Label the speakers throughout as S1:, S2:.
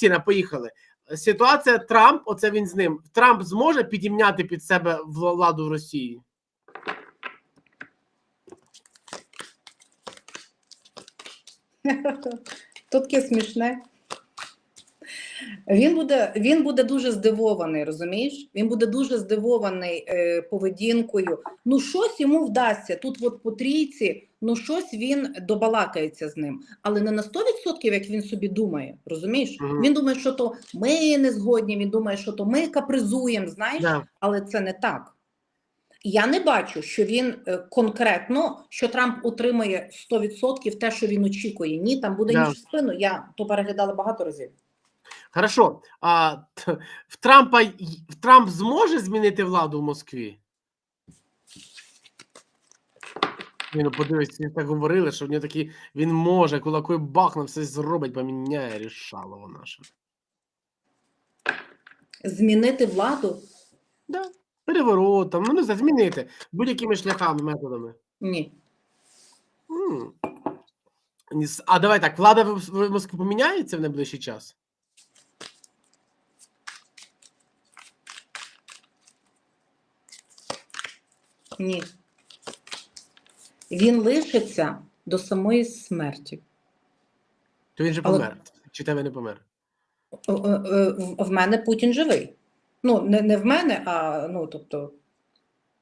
S1: Крістіна, поїхали. Ситуація Трамп, оце він з ним. Трамп зможе підімняти під себе владу в Росії?
S2: Тут таке смішне. Він буде, він буде дуже здивований, розумієш? Він буде дуже здивований е, поведінкою. Ну, щось йому вдасться. Тут, от по трійці, ну щось він добалакається з ним. Але не на 100%, як він собі думає. Розумієш?
S1: Мгм.
S2: Він думає, що то ми не згодні, він думає, що то ми капризуємо, знаєш,
S1: Да.
S2: але це не так. Я не бачу, що він е, конкретно, що Трамп отримає 100% те, що він очікує. Ні, там буде
S1: Да.
S2: ніж в спину. Я то переглядала багато разів.
S1: Хорошо. А в Трампа в Трамп зможе змінити владу в Москві? Ні, ну подивись, так говорили, що в нього такі він може, кулакою бахне, все зробить, поміняє рішало наше.
S2: Змінити владу?
S1: Да. Переворотом, ну не знаю, змінити будь-якими шляхами, методами.
S2: Ні.
S1: М. Ні, с- А давай так, влада в в Москві поміняється в найближчий час?
S2: Ні. Він лишиться до самої смерті.
S1: То він же
S2: Але-
S1: помер. Чи тебе не помер?
S2: Е, В мене Путін живий. Ну, не, не в мене, а ну, тобто.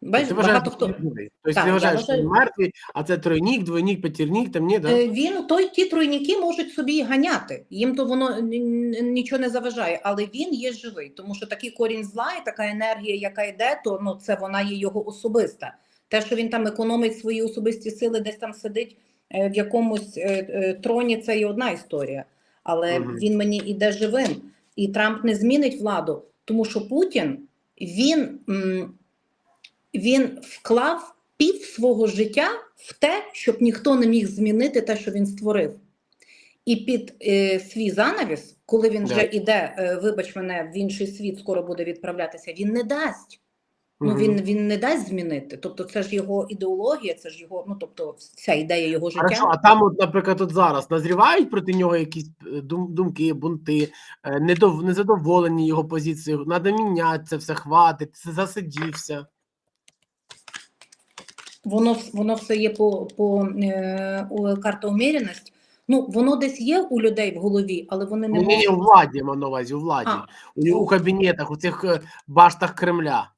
S2: Бачиш, багато хто.
S1: Тобто
S2: Так,
S1: ти вважаєш, що він мертвий, а це тройнік, двойнік, п'ятірнік, там ні, да?
S2: Е, Він той ті тройники можуть собі ганяти. Їм то воно нічого не заважає, але він є живий, тому що такий корінь зла і така енергія, яка йде, то ну це вона є його особиста. Те, що він там економить свої особисті сили, десь там сидить е, в якомусь е, е, троні, це і одна історія. Але
S1: Мгм.
S2: він мені іде живим, і Трамп не змінить владу, тому що Путін він, він вклав пів свого життя в те, щоб ніхто не міг змінити те, що він створив. І під е, свій занавіс, коли він вже іде, е, вибач мене, в інший світ скоро буде відправлятися, він не дасть. Ну він, він не дасть змінити. Тобто, це ж його ідеологія, це ж його, ну тобто, вся ідея його життя.
S1: Хорошо, а там, от, наприклад, от зараз назрівають проти нього якісь е, думки, бунти, е, недов, незадоволені його позицією, треба міняти це все, хватить, це засидівся.
S2: Воно воно все є по, по е, карта уміряності. Ну воно десь є у людей в голові, але вони не
S1: Ні, ні, у
S2: можуть.
S1: владі, на увазі, у владі.
S2: А.
S1: У, у кабінетах, у цих е, баштах Кремля.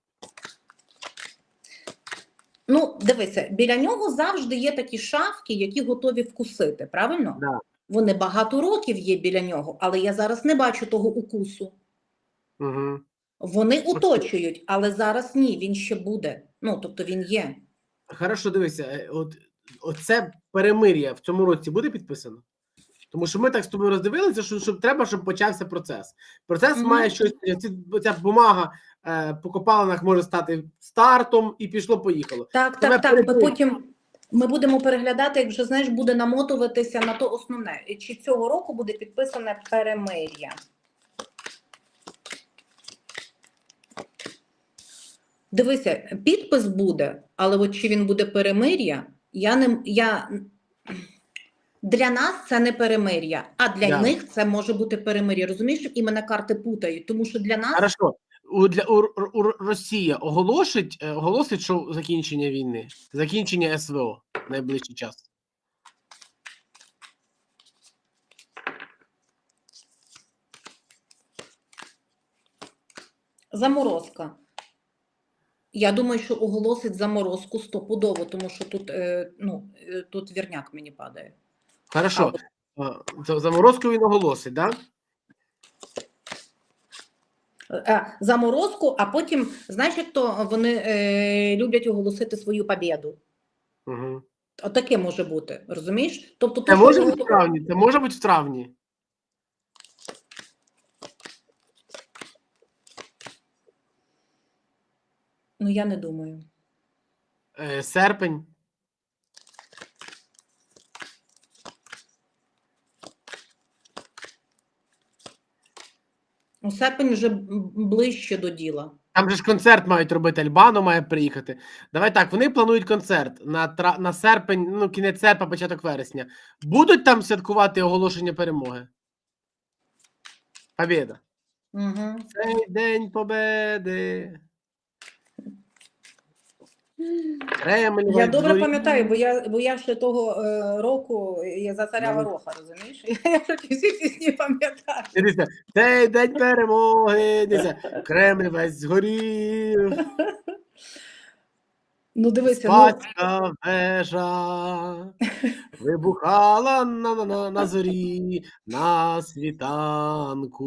S2: Ну, дивися, біля нього завжди є такі шавки, які готові вкусити, правильно?
S1: Да.
S2: Вони багато років є біля нього, але я зараз не бачу того укусу.
S1: Угу.
S2: Вони оточують, але зараз ні, він ще буде. Ну, тобто він є.
S1: Хорошо, дивися, е, от оце перемир'я в цьому році буде підписано? Тому що ми так з тобою роздивилися, що, що треба, щоб почався процес. Процес
S2: Мгм.
S1: має щось. Ця бумага по копалинах може стати стартом, і пішло-поїхало.
S2: Так,
S1: Тебе
S2: так, так. Ми потім ми будемо переглядати, як вже знаєш, буде намотуватися на то основне. Чи цього року буде підписане перемир'я? Дивися, підпис буде, але от чи він буде перемир'я, я не я для нас це не перемир'я, а для
S1: Да.
S2: них це може бути перемир'я. Розумієш, і мене карти путають, тому що для нас
S1: Хорошо. У, для, у, у Росія оголошить, е, оголосить, що закінчення війни, закінчення СВО в найближчий час.
S2: Заморозка. Я думаю, що оголосить заморозку стопудово, тому що тут, е, ну, е, тут вірняк мені падає.
S1: Хорошо. А, Заморозку він оголосить, так? Да?
S2: Е, заморозку, а потім, знаєш, як то вони е, люблять оголосити свою побєду.
S1: Угу.
S2: Отаке може бути, розумієш? Тобто,
S1: Це
S2: то,
S1: може бути в травні? Це може бути в травні.
S2: Ну, я не думаю.
S1: Е, серпень.
S2: Ну, серпень вже ближче до діла.
S1: Там же ж концерт мають робити, Альбано має приїхати. Давай так, вони планують концерт на, тра... на серпень, ну, кінець серпня, початок вересня. Будуть там святкувати оголошення перемоги? Побіда.
S2: Угу.
S1: Цей день победи. Кремль.
S2: Я добре пам'ятаю, бо я, бо я ще того е, року я за царя
S1: Ну.
S2: Гороха, розумієш? Я вже всі пісні пам'ятаю.
S1: Дивіться, цей день перемоги. Дивіться, Кремль весь згорів.
S2: Ну дивися, ну,
S1: вежа вибухала на, на, на, на зорі, на світанку.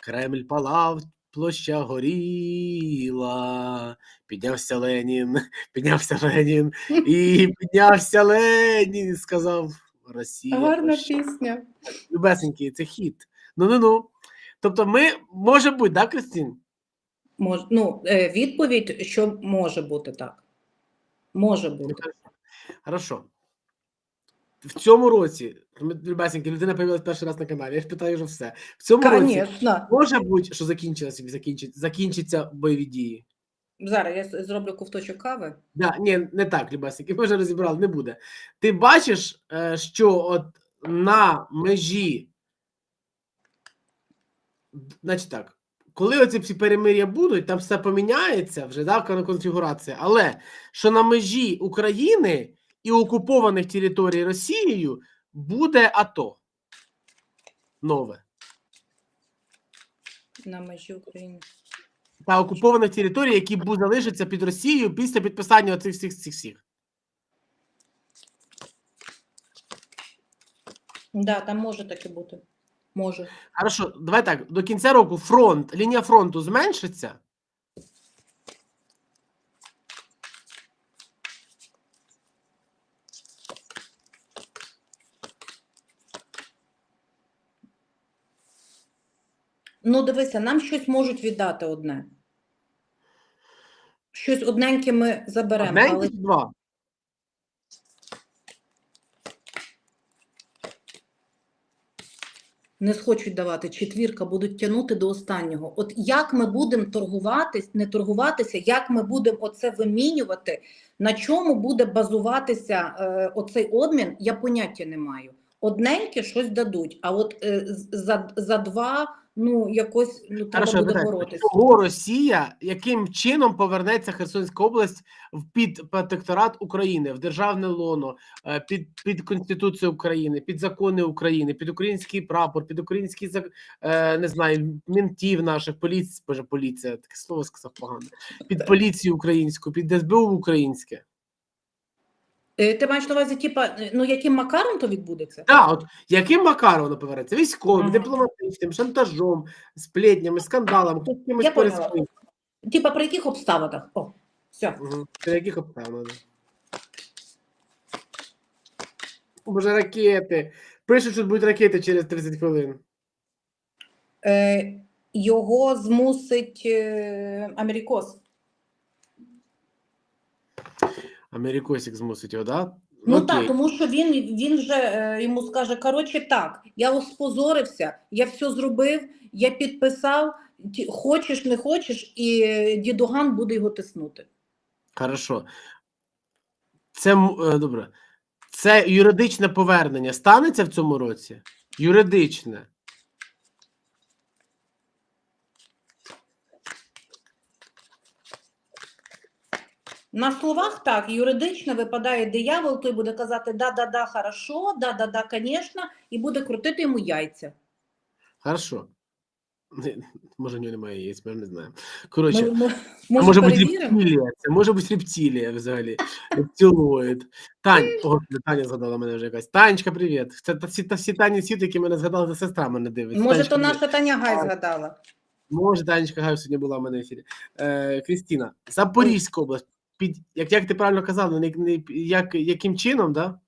S1: Кремль палав, площа горіла. Піднявся Ленін, піднявся Ленін, і піднявся Ленін, сказав Росія.
S2: гарна
S1: прощай».
S2: пісня.
S1: Любесенький, це хіт. Ну ну ну. Тобто, ми може бути, так, Кристин?
S2: Мож, ну, е, відповідь, що може бути так. Може бути.
S1: хорошо. В цьому році, ми- людина появилась перший раз на каналі. Я ж питаю вже все. В цьому році може бути, що закінчилося, закінчить, закінчиться бойові дії.
S2: Зараз я зроблю ковточок кави.
S1: Да, ні, не так, любесенькі, ми вже розібрали, не буде. Ти бачиш, е, що от на межі, значить так, коли оці всі перемир'я будуть, там все поміняється вже, да, конфігурація, але що на межі України і окупованих територій Росією буде АТО. Нове.
S2: На межі України.
S1: Та окупованих територій, які будуть залишаться під Росією після підписання оцих всіх цих всіх.
S2: Да, там може таке бути. Може.
S1: Хорошо, давай так. До кінця року фронт, лінія фронту зменшиться.
S2: Ну, дивися, нам щось можуть віддати одне. Щось одненьке ми заберемо,
S1: Одненький
S2: але
S1: два.
S2: не схочуть давати. Четвірка будуть тягнути до останнього. От як ми будемо торгуватись, не торгуватися, як ми будемо оце вимінювати, на чому буде базуватися е, оцей обмін, я поняття не маю. Одненьке щось дадуть, а от е, за, за два, ну якось ну, треба
S1: Хорошо,
S2: буде боротися.
S1: чого Росія яким чином повернеться Херсонська область в під протекторат України, в державне лоно, е, під, під Конституцію України, під закони України, під український прапор, під український зак- е, не знаю, мінтів наших, поліція, боже, поліція, таке слово сказав погано, під поліцію українську, під СБУ українське.
S2: Е, Ти маєш на увазі, типа, е, ну яким макаром то відбудеться?
S1: Так, от яким макаром воно повернеться? Військовим,
S2: Ага.
S1: дипломатичним, шантажом, сплетнями, скандалами, хто з кимось
S2: Я поняла.
S1: переспив.
S2: Типа, при яких обставинах? О, все.
S1: Угу. При яких обставинах? Боже, ракети. Пишуть, що будуть ракети через 30 хвилин.
S2: Е, його змусить е, Америкос.
S1: Америкосик змусить його, да?
S2: Ну
S1: Окей.
S2: так, тому що він, він вже е, йому скаже: коротше, так, я оспозорився, я все зробив, я підписав, ті- хочеш, не хочеш, і е, дідуган буде його тиснути.
S1: Хорошо. Це м- е, добре. Це юридичне повернення станеться в цьому році? Юридичне.
S2: На словах так, юридично випадає диявол, той буде казати да-да-да, хорошо, да-да-да, звісно, і буде крутити йому яйця.
S1: Хорошо. Може, в нього немає яєць, ми не знаємо. Коротше,
S2: Ми, ми, може,
S1: може бути
S2: перевіримо?
S1: рептилія, це може бути рептилія взагалі. Рептилоїд. Тань, о, Таня згадала мене вже якась. Танечка, привіт. Це та всі, та всі Тані світ, які мене згадали, це сестра мене дивиться.
S2: Може,
S1: Танечка,
S2: то
S1: привіт.
S2: наша Таня Гай згадала.
S1: Може, Танечка Гай сьогодні була в мене в ефірі. Е, Крістіна, Запорізька область. Під, як, як ти правильно казав, не, не, як, яким чином, да?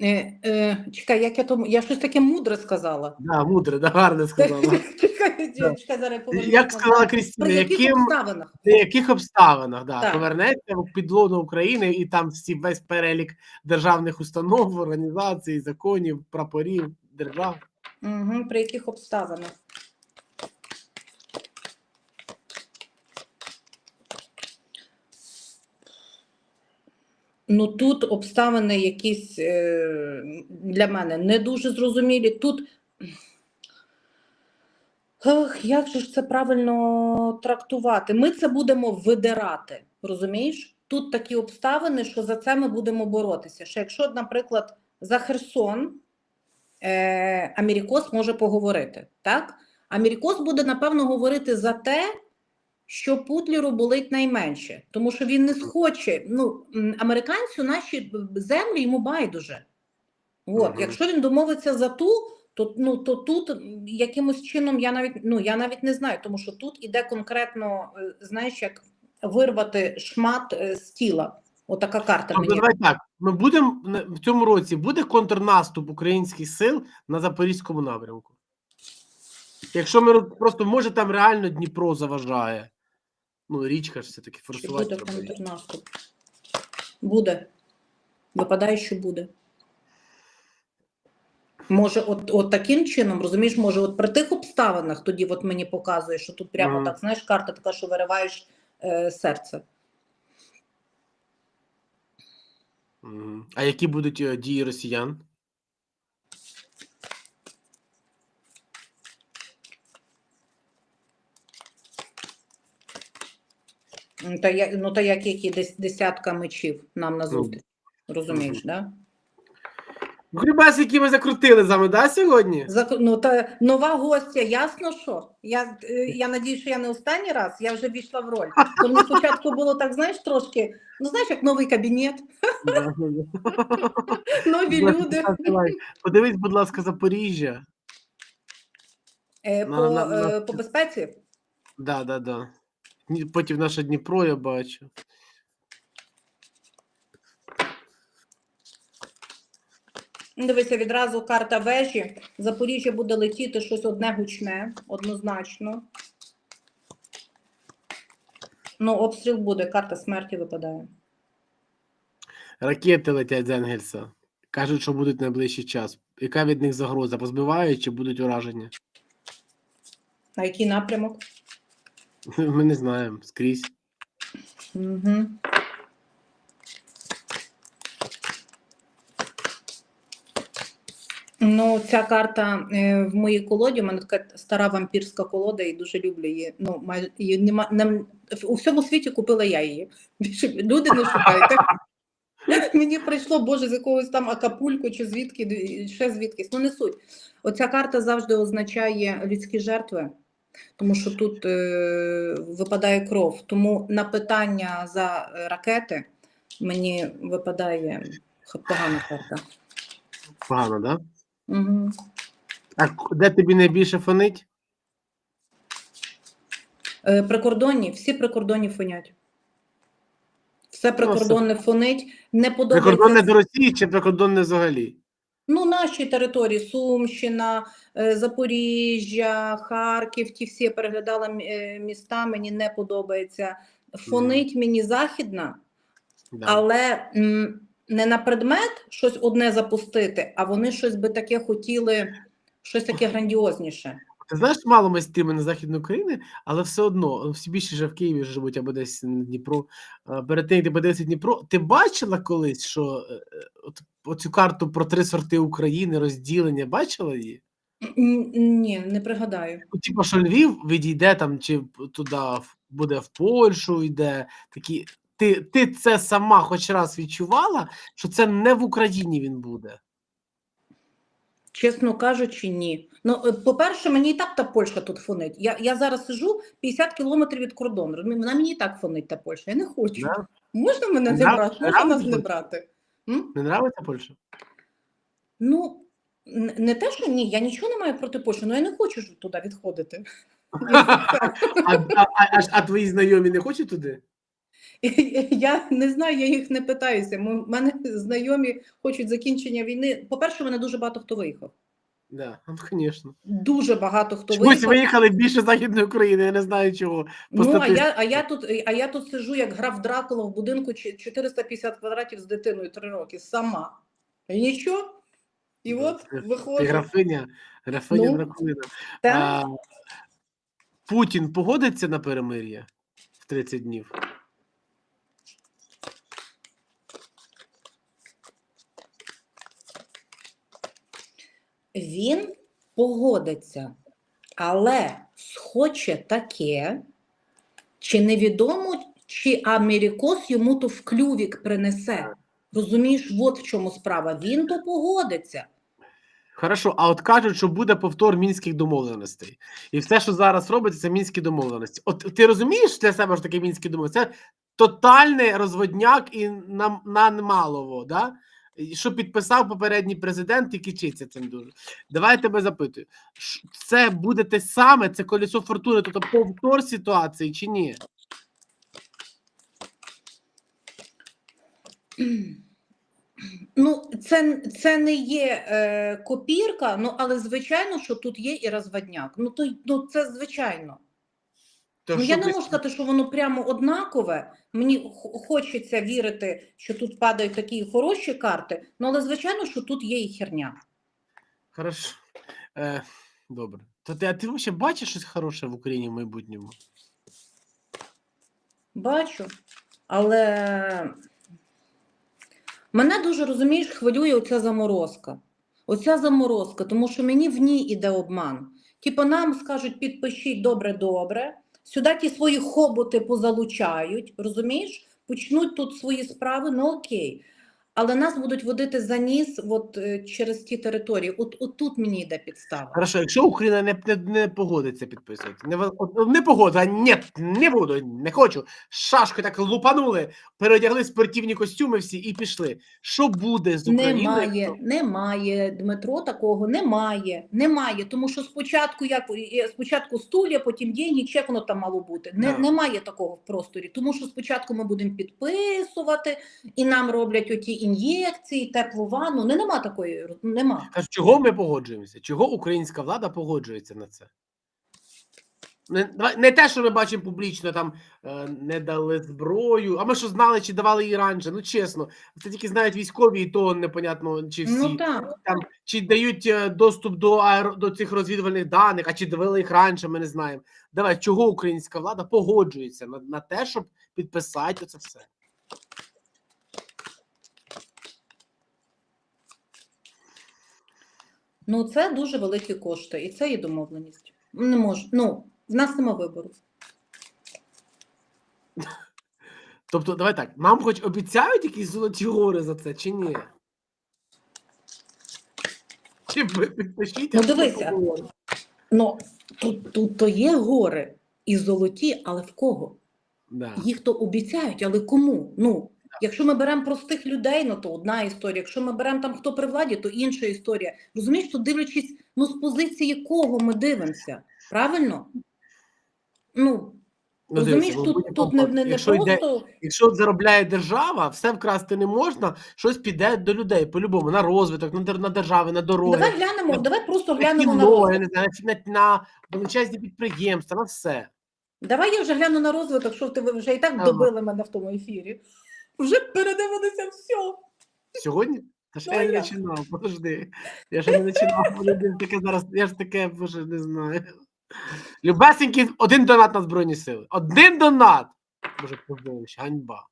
S2: Е, е, чекай, як я тому. Я щось таке мудре сказала.
S1: Да, мудре, да, гарно сказала.
S2: Чекай,
S1: Да.
S2: чекай, зараз я повернусь
S1: Як сказала Крістіна,
S2: При яких
S1: яким,
S2: обставинах?
S1: на яких обставинах да,
S2: Так.
S1: повернеться в підлону України і там всі весь перелік державних установ, організацій, законів, прапорів, держав.
S2: Угу, при яких обставинах? Ну тут обставини якісь е, для мене не дуже зрозумілі. Тут Ех, як же ж це правильно трактувати? Ми це будемо видирати, розумієш? Тут такі обставини, що за це ми будемо боротися. Що якщо, наприклад, за Херсон е, Америкос може поговорити, так? Америкос буде, напевно, говорити за те, що Путлеру болить найменше, тому що він не схоче. Ну, американцю наші землі йому байдуже. От,
S1: Мгм.
S2: якщо він домовиться за ту, то, ну, то тут якимось чином я навіть ну я навіть не знаю, тому що тут іде конкретно, е, знаєш, як вирвати шмат е, з тіла. Отака карта
S1: Тобто,
S2: мені.
S1: давай так. Ми будемо в цьому році буде контрнаступ українських сил на запорізькому напрямку. Якщо ми просто може там реально Дніпро заважає. Ну, річка ж все-таки форсувати.
S2: буде
S1: треба її.
S2: контрнаступ? Буде. Випадає, що буде. Може, от, от таким чином, розумієш, може, от при тих обставинах тоді от мені показує, що тут прямо
S1: Мгм.
S2: так, знаєш, карта така, що вириваєш е, серце.
S1: Мгм. А які будуть е, дії росіян?
S2: Та, я, ну, та як які десь десятка мечів нам на зустріч. Розумієш, да?
S1: Грибас, які ми закрутили з вами, да, сьогодні?
S2: Зак... Ну, та нова гостя, ясно що? Я, е, я надію, що я не останній раз, я вже війшла в роль. То мені спочатку було так, знаєш, трошки, ну знаєш, як новий кабінет, нові люди.
S1: Подивись, будь ласка, Запоріжжя.
S2: Е, по, е, по безпеці.
S1: Да, да, да. Потім наше Дніпро я бачу.
S2: Ну, Дивися, відразу карта вежі. Запоріжжя буде летіти щось одне гучне, однозначно. Ну, обстріл буде, карта смерті випадає.
S1: Ракети летять з Енгельса. Кажуть, що будуть найближчий час. Яка від них загроза? Позбивають чи будуть ураження?
S2: На який напрямок?
S1: Ми не знаємо. Скрізь.
S2: Ну, ця карта е, в моїй колоді, у мене така стара вампірська колода, і дуже люблю її. Ну, май- її нема, не, у всьому світі купила я її. Люди не шукайте. Мені прийшло, Боже, з якогось там Акапулько чи звідки, ще звідкись. Ну, не суть. Оця карта завжди означає людські жертви, тому що тут е, випадає кров. Тому на питання за е, ракети мені випадає погана карта.
S1: Погано, да?
S2: Угу.
S1: А де тобі найбільше фонить?
S2: Е, прикордонні, всі прикордонні фонять. Все прикордонне фонить, не подобається.
S1: Прикордонне до Росії чи прикордонне взагалі?
S2: Ну, наші території, Сумщина, е, Запоріжжя, Харків, ті всі я переглядала е, міста, мені не подобається. Фонить мені західна,
S1: Да.
S2: але м, не на предмет щось одне запустити, а вони щось би таке хотіли, щось таке грандіозніше.
S1: Ти знаєш, мало ми з тими на Західної України, але все одно всі більше вже в Києві живуть або десь на Дніпро. Перед тим, як ти подивився Дніпро, ти бачила колись, що е, е, от оцю карту про три сорти України, розділення, бачила її?
S2: Ні, не пригадаю.
S1: Ну, Типа, що Львів відійде там, чи туди буде в Польщу, йде такі. Ти, ти це сама хоч раз відчувала, що це не в Україні він буде.
S2: Чесно кажучи, ні. Ну, е, по-перше, мені і так та Польща тут фонить. Я, я зараз сижу 50 кілометрів від кордону. Вона мені і так фонить та Польща. Я не хочу.
S1: Да?
S2: Можна мене не брати? Можна нас не брати? М?
S1: Не нравиться Польща?
S2: Ну, не те, що ні, я нічого не маю проти Польщі, але я не хочу туди відходити.
S1: А, а, а, а твої знайомі не хочуть туди?
S2: Я не знаю, я їх не питаюся. У мене знайомі хочуть закінчення війни. По-перше, мене дуже багато хто виїхав.
S1: Да, ну, звісно.
S2: Дуже багато хто
S1: Чомусь
S2: виїхав.
S1: виїхали більше Західної України, я не знаю чого.
S2: Ну, а я, а, я тут, а я тут сижу, як граф Дракула в будинку 450 квадратів з дитиною 3 роки, сама. І нічого. І
S1: Да,
S2: от
S1: Ти
S2: виходить.
S1: графиня, графиня
S2: Ну,
S1: Дракулина. А, Путін погодиться на перемир'я в 30 днів?
S2: Він погодиться, але схоче таке, чи невідомо, чи Америкос йому то в клювік принесе. Розумієш, от в чому справа. Він то погодиться.
S1: Хорошо, а от кажуть, що буде повтор мінських домовленостей. І все, що зараз робиться, це мінські домовленості. От ти розумієш для себе ж таке мінські домовленості? Це тотальний розводняк і на, на малово, да? Що підписав попередній президент і кичиться цим дуже. Давай я тебе запитую: це буде те саме, це колесо фортуни, тобто повтор ситуації чи ні?
S2: Ну, це, це не є е, копірка, ну але звичайно, що тут є і розводняк. Ну, то, ну це звичайно. Ну, я не можу сказати, що воно прямо однакове. Мені хочеться вірити, що тут падають такі хороші карти, ну але звичайно, що тут є і херня.
S1: Хорошо. Е, добре. То ти, а ти взагалі бачиш щось хороше в Україні в майбутньому?
S2: Бачу. Але мене дуже розумієш, хвилює оця заморозка. Оця заморозка, тому що мені в ній іде обман. Типу, нам скажуть, підпишіть добре-добре, сюди ті свої хоботи позалучають, розумієш? Почнуть тут свої справи, ну окей. Але нас будуть водити за ніс от, е, через ті території. От, от тут мені йде підстава.
S1: Хорошо, якщо Україна не, не, не погодиться підписувати, не, не погодиться, ні, не буду, не хочу. Шашкою так лупанули, переодягли спортивні костюми всі і пішли. Що буде з Україною?
S2: Немає,
S1: якщо-
S2: немає, Дмитро, такого немає. Немає. Тому що спочатку як е, спочатку стулья, потім чи як воно там мало бути. Не,
S1: Да.
S2: Немає такого в просторі. Тому що спочатку ми будемо підписувати, і нам роблять оті ін'єкції, теплу ванну. Не нема такої, роз- нема.
S1: Кажу, чого ми погоджуємося? Чого українська влада погоджується на це? Не, не те, що ми бачимо публічно, там е, не дали зброю, а ми що знали, чи давали її раніше. Ну чесно, це тільки знають військові, і то непонятно, чи всі.
S2: Ну так.
S1: там чи дають е, доступ до аеро, до цих розвідувальних даних, а чи давали їх раніше, ми не знаємо. Давай, чого українська влада погоджується на, на те, щоб підписати це все.
S2: Ну це дуже великі кошти, і це є домовленість. Не може. Ну, в нас нема вибору.
S1: Тобто, давай так, нам хоч обіцяють якісь золоті гори за це, чи ні? Чи ви підпишіть?
S2: Ну, дивися. Ну тут, тут то є гори і золоті, але в кого?
S1: Да.
S2: Їх то обіцяють, але кому? Ну, якщо ми беремо простих людей, ну то одна історія. Якщо ми беремо там хто при владі, то інша історія. Розумієш, то дивлячись, ну з позиції кого ми дивимося, правильно? Ну,
S1: Ну,
S2: розумієш,
S1: дивіться,
S2: тут, тут не, не, не
S1: якщо йде-
S2: просто.
S1: Якщо заробляє держава, все вкрасти не можна, щось піде до людей по-любому, на розвиток, на, на держави, на дороги,
S2: Давай глянемо, давай просто
S1: на
S2: глянемо на
S1: кіно, я
S2: розвиток.
S1: знаю, на, на величезні підприємства, на все.
S2: Давай я вже гляну на розвиток, що ти ви вже і так
S1: Ага.
S2: добили мене в тому ефірі. Вже передивилися все.
S1: Сьогодні? Та
S2: Ну,
S1: я не починав, подожди. Я ще не починав, подожди, таке зараз, я ж таке, боже, не знаю. Любесенький, один донат на Збройні Сили. Один донат! Боже, позорище, ганьба.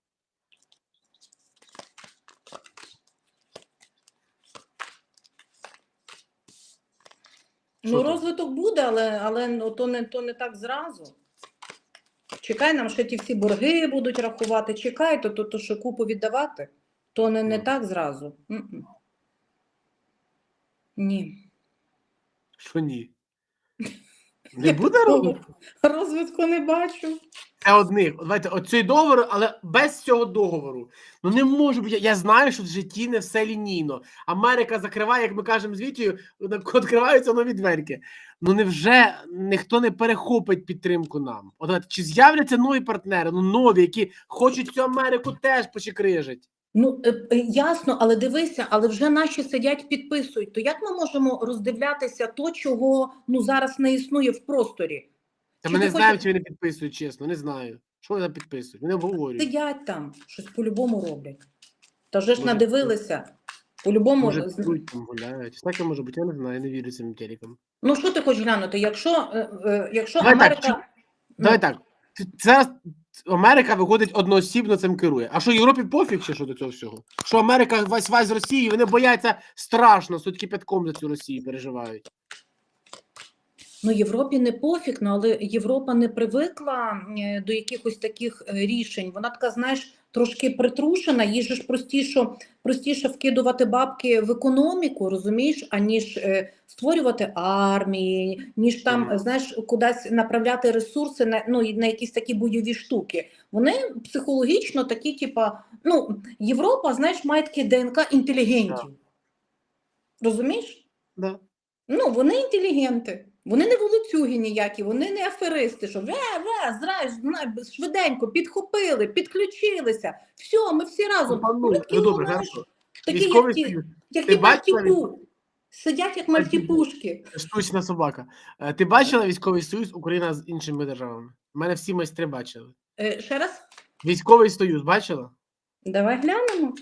S1: Що
S2: Ну,
S1: там?
S2: розвиток буде, але, але ну, то, не, то не так зразу. Чекай, нам ще ті всі борги будуть рахувати. Чекай, то, то, то ще купу віддавати. То не, не так зразу. Ні.
S1: Що ні? Не буде розвитку?
S2: Розвитку не бачу.
S1: Це одних. Давайте, оцей договор, але без цього договору. Ну не може бути. Я знаю, що в житті не все лінійно. Америка закриває, як ми кажемо, з Вітію, відкриваються нові дверки. Ну невже ніхто не перехопить підтримку нам? От чи з'являться нові партнери, ну нові, які хочуть цю Америку теж почекрижить?
S2: Ну, е, е, ясно, але дивися, але вже наші сидять, підписують. То як ми можемо роздивлятися то, чого ну, зараз не існує в просторі?
S1: Та
S2: Чи
S1: ми не знаємо, чи вони підписують, чесно, не знаю. Що вони підписують? Вони обговорюють.
S2: Сидять там, щось по-любому роблять. Та вже ж
S1: Може,
S2: надивилися. По-любому.
S1: Може, там гуляють. Таке може бути, я не знаю, я не вірю цим телекам.
S2: Ну, що ти хочеш глянути? Якщо, е, е, якщо
S1: Давай так,
S2: Америка.
S1: Давай
S2: ну,
S1: так. Зараз Америка виходить одноосібно цим керує. А що Європі пофіг ще що до цього всього? Що Америка вась вась з Росії, вони бояться страшно, суть кипятком за цю Росію переживають.
S2: Ну, Європі не пофіг, ну, але Європа не привикла е, до якихось таких е, рішень. Вона така, знаєш, трошки притрушена, їй же ж простіше, простіше вкидувати бабки в економіку, розумієш, аніж е, створювати армії, ніж там, знаєш, кудись направляти ресурси на, ну, на якісь такі бойові штуки. Вони психологічно такі, типа, ну, Європа, знаєш, має таке ДНК інтелігентів. Розумієш?
S1: Да.
S2: Ну, вони інтелігенти, вони не волоцюги ніякі, вони не аферисти, що ве, ве, зраж, знай, швиденько підхопили, підключилися. Все, ми всі разом.
S1: Ну,
S2: такі,
S1: ну добре,
S2: такі, як ті, як ті мальтіпу. Сидять як мальтіпушки.
S1: Штучна собака. Е, Ти бачила військовий союз Україна з іншими державами? У мене всі майстри бачили.
S2: Е, ще раз,
S1: Військовий союз бачила?
S2: давай глянемо.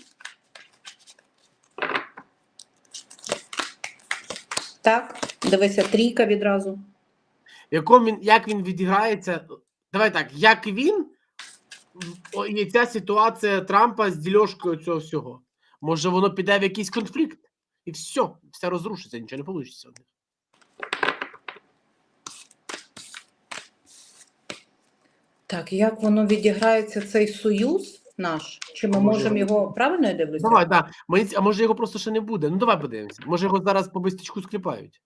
S2: Так, дивися, трійка відразу.
S1: В якому він, як він відіграється? Давай так, як він о, і ця ситуація Трампа з дільошкою цього всього. Може, воно піде в якийсь конфлікт, і все, все розрушиться, нічого не вийде.
S2: Так, як воно відіграється цей союз наш? Чи ми
S1: Може,
S2: можемо його правильно я дивлюся?
S1: Давай, да. Мені, ц- а може його просто ще не буде? Ну давай подивимося. Може його зараз по бистичку скліпають.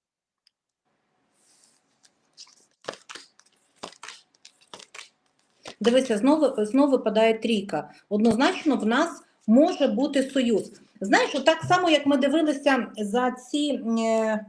S2: Дивися, знову знову випадає трійка. Однозначно, в нас може бути союз. Знаєш, так само, як ми дивилися за ці. Е,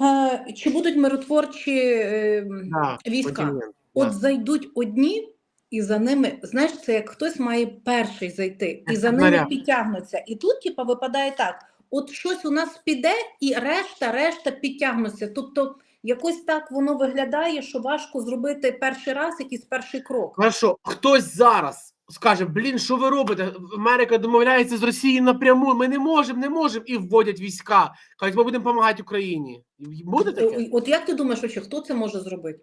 S2: е, чи будуть миротворчі е,
S1: Да,
S2: війська?
S1: континент.
S2: От
S1: Да.
S2: зайдуть одні, і за ними, знаєш, це як хтось має перший зайти, і за ними підтягнуться. І тут, типа, випадає так: от щось у нас піде, і решта, решта підтягнуться. Тобто, якось так воно виглядає, що важко зробити перший раз якийсь перший крок.
S1: Хорошо, хтось зараз скаже: блін, що ви робите? Америка домовляється з Росією напряму. Ми не можемо, не можемо, і вводять війська. Кажуть, ми будемо допомагати Україні. Буде таке?
S2: От як ти думаєш, вообще, хто це може зробити?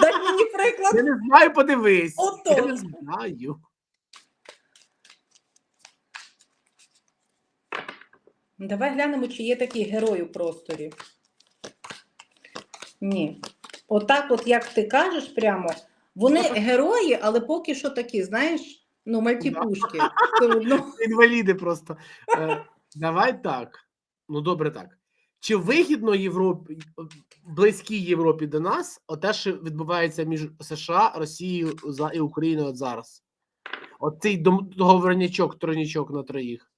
S2: Дай мені приклад.
S1: Я не знаю, подивись. Я не знаю.
S2: Давай глянемо, чи є такий герой у просторі. Ні. Отак, от як ти кажеш прямо, вони герої, але поки що такі, знаєш, ну, мальтіпушки.
S1: Інваліди просто. Е, давай так. Ну, добре так. Чи вигідно Європі, близькій Європі до нас, оте, що відбувається між США, Росією і Україною от зараз? От цей договорнячок, тройнічок на троїх.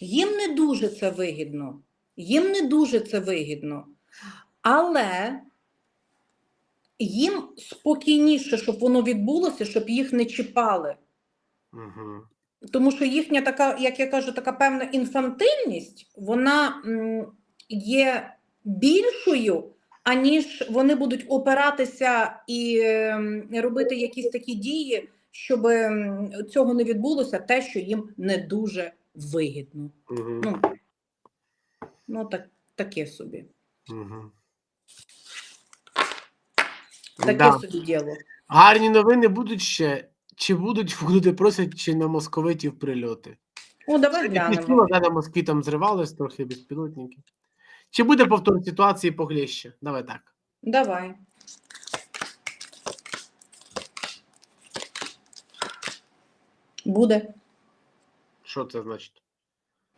S2: Їм не дуже це вигідно. Їм не дуже це вигідно. Але їм спокійніше, щоб воно відбулося, щоб їх не чіпали.
S1: Угу.
S2: Тому що їхня така, як я кажу, така певна інфантильність, вона є більшою, аніж вони будуть опиратися і ем, робити якісь такі дії, щоб цього не відбулося, те, що їм не дуже вигідно.
S1: Угу.
S2: Ну, ну так, таке собі.
S1: Угу.
S2: Таке
S1: Да.
S2: собі діло.
S1: Гарні новини будуть ще. Чи будуть люди просять чи на московитів прильоти?
S2: О, давай глянемо.
S1: На Москві там зривалось трохи безпілотники. Чи буде повтор ситуації погліще? Давай так.
S2: Давай. Буде.
S1: Що це значить?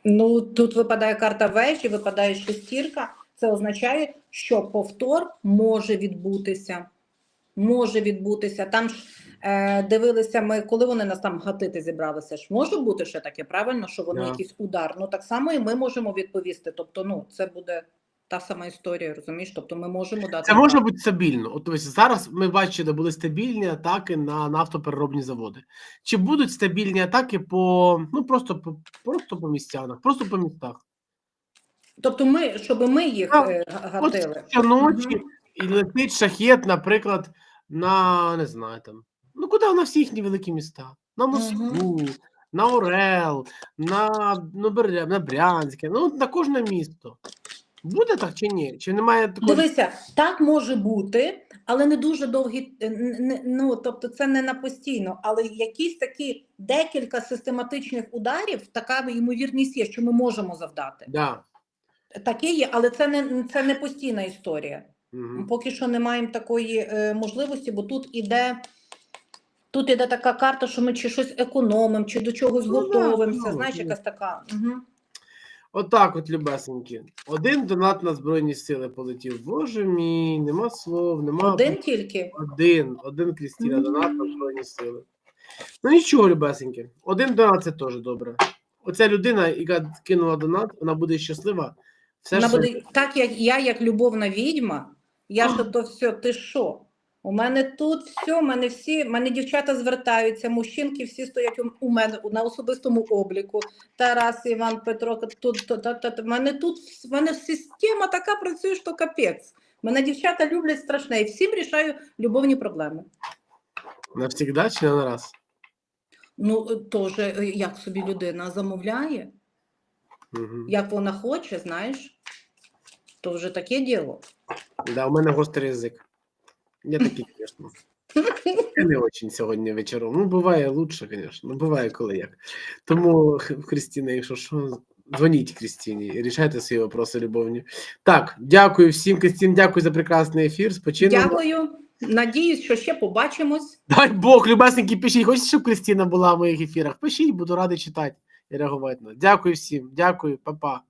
S2: Ну, тут випадає карта вежі, випадає шестірка. Це означає, що повтор може відбутися. Може відбутися. Там ж е, дивилися ми, коли вони нас там гатити зібралися. Ж може бути ще таке, правильно, що воно
S1: yeah.
S2: якийсь удар. Ну так само і ми можемо відповісти. Тобто, ну, це буде та сама історія, розумієш? Тобто, ми можемо дати.
S1: Це може бути стабільно. От ось зараз ми бачили, були стабільні атаки на нафтопереробні заводи. Чи будуть стабільні атаки по ну просто по просто по містянах, просто по містах?
S2: Тобто, ми, щоб ми їх
S1: Так,
S2: е, гатили. Мгм.
S1: і летить шахет, наприклад, на не знаю там. Ну куди на всі їхні великі міста? На Москву, на Орел, на, ну, на Брянське, ну на кожне місто. Буде так чи ні? Чи немає такої?
S2: Дивися, так може бути, але не дуже довгі. е, Ну тобто, це не на постійно, але якісь такі декілька систематичних ударів, така ймовірність є, що ми можемо завдати.
S1: Да.
S2: Таке є, але це не це не постійна історія.
S1: Угу.
S2: Поки що не маємо такої е, можливості, бо тут іде. Тут іде така карта, що ми чи щось економимо, чи до чогось
S1: Ну, да,
S2: готовимося.
S1: ну,
S2: Знаєш,
S1: ну.
S2: якась така. Угу.
S1: Отак, от, любесенькі. Один донат на Збройні Сили полетів. Боже мій, нема слов, нема.
S2: Один тільки.
S1: Один, один Крістіна,
S2: Мгм.
S1: донат на Збройні Сили. Ну нічого, любесенькі. Один донат це теж добре. Оця людина, яка кинула донат, вона буде щаслива. Все
S2: Вона буде так, як я, як любовна відьма, я ж то все, ти що? У мене тут все, у мене всі, у мене дівчата звертаються, мужчинки всі стоять у, у мене на особистому обліку. Тарас, Іван, Петро, тут, тут, тут, тут. У мене тут в мене система така працює, що капець. Мене дівчата люблять страшне і всім рішаю любовні проблеми.
S1: Навсігда чи не на раз?
S2: Ну, е, теж, е, як собі людина замовляє,
S1: Угу.
S2: як вона хоче, знаєш, то вже таке діло.
S1: Да, у мене гострий язик. Я такий, звісно. Я не очень сьогодні вечором. Ну, буває лучше, звісно. Ну, буває коли як. Тому, Христина, якщо що, дзвоніть Крістіні і рішайте свої вопроси любовні. Так, дякую всім, Крістін, дякую за прекрасний ефір. Спочинемо.
S2: Дякую. Надіюсь, що ще побачимось.
S1: Дай Бог, любесненькі, пишіть. Хочете, щоб Крістіна була в моїх ефірах? Пишіть, буду радий читати і реагувати. Дякую всім, дякую, па-па.